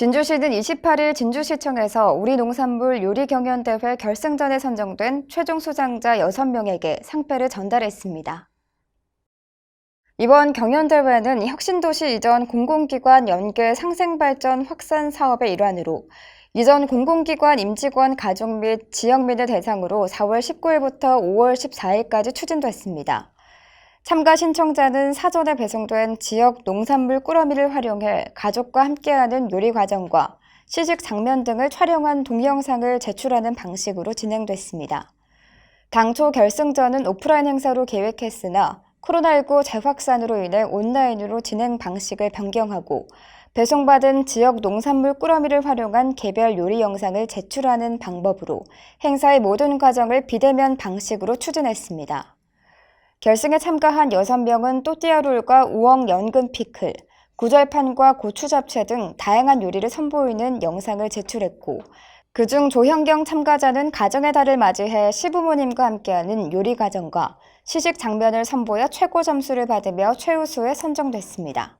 진주시는 28일 진주시청에서 우리 농산물 요리 경연대회 결승전에 선정된 최종 수상자 6명에게 상패를 전달했습니다. 이번 경연대회는 혁신도시 이전 공공기관 연계 상생발전 확산 사업의 일환으로 이전 공공기관 임직원 가족 및 지역민을 대상으로 4월 19일부터 5월 14일까지 추진됐습니다. 참가 신청자는 사전에 배송된 지역 농산물 꾸러미를 활용해 가족과 함께하는 요리 과정과 시식 장면 등을 촬영한 동영상을 제출하는 방식으로 진행됐습니다. 당초 결승전은 오프라인 행사로 계획했으나 코로나19 재확산으로 인해 온라인으로 진행 방식을 변경하고 배송받은 지역 농산물 꾸러미를 활용한 개별 요리 영상을 제출하는 방법으로 행사의 모든 과정을 비대면 방식으로 추진했습니다. 결승에 참가한 6명은 또띠아롤과 우엉 연근 피클, 구절판과 고추 잡채 등 다양한 요리를 선보이는 영상을 제출했고 그중 조현경 참가자는 가정의 달을 맞이해 시부모님과 함께하는 요리 과정과 시식 장면을 선보여 최고 점수를 받으며 최우수에 선정됐습니다.